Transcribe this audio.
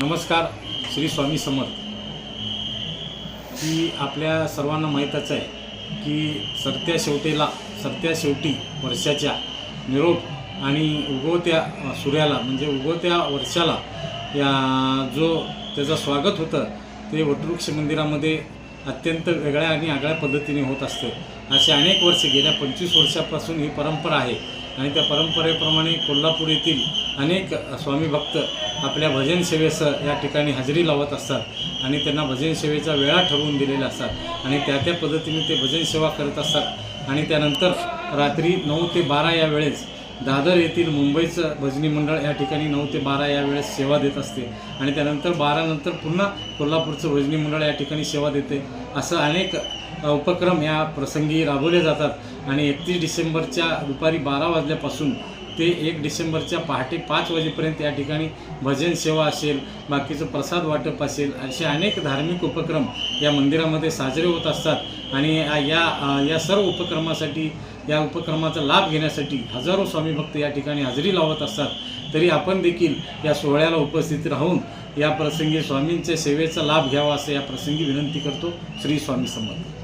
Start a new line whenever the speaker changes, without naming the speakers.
नमस्कार श्री स्वामी समर्थ. की आपल्या सर्वांना माहीतच आहे की सरत्या शेवटेला सरत्या शेवटी वर्षाच्या निरोप आणि उगवत्या सूर्याला म्हणजे उगवत्या वर्षाला या जो त्याचं स्वागत होतं ते वटवृक्ष मंदिरामध्ये अत्यंत वेगळ्या आणि आगळ्या पद्धतीने होत असते. असे अनेक वर्ष गेल्या पंचवीस वर्षापासून ही परंपरा आहे. आणि त्या परंपरेप्रमाणे कोल्हापूर येथील अनेक स्वामी भक्त आपल्या भजन सेवेसह या ठिकाणी हजेरी लावत असतात आणि त्यांना भजन सेवेचा वेळा ठरवून दिलेल्या असतात. आणि त्या त्या पद्धतीने ते भजन सेवा करत असतात. आणि त्यानंतर रात्री नऊ ते बारा या वेळेस दादर येथील मुंबईचं भजनी मंडळ या ठिकाणी नऊ ते बारा या वेळेस सेवा देत असते. आणि त्यानंतर बारानंतर पुन्हा कोल्हापूरचं भजनी मंडळ या ठिकाणी सेवा देते. असं अनेक उपक्रम या प्रसंगी राबवले जातात. आणि एकतीस डिसेंबरच्या दुपारी बारा वाजल्यापासून ते एक डिसेंबरच्या पहाटे पाच वाजेपर्यंत या ठिकाणी भजन सेवा असेल बाकीचं प्रसाद वाटप असेल असे अनेक धार्मिक उपक्रम या मंदिरामध्ये साजरे होत असतात. आणि या या सर्व उपक्रमासाठी या उपक्रमाचा लाभ घेण्यासाठी हजारो स्वामी भक्त या ठिकाणी हजेरी लावत असतात. तरी आपण देखील या सोहळ्याला उपस्थित राहून या प्रसंगी स्वामींच्या सेवेचा लाभ घ्यावा असं या प्रसंगी विनंती करतो श्री स्वामी समर्थ.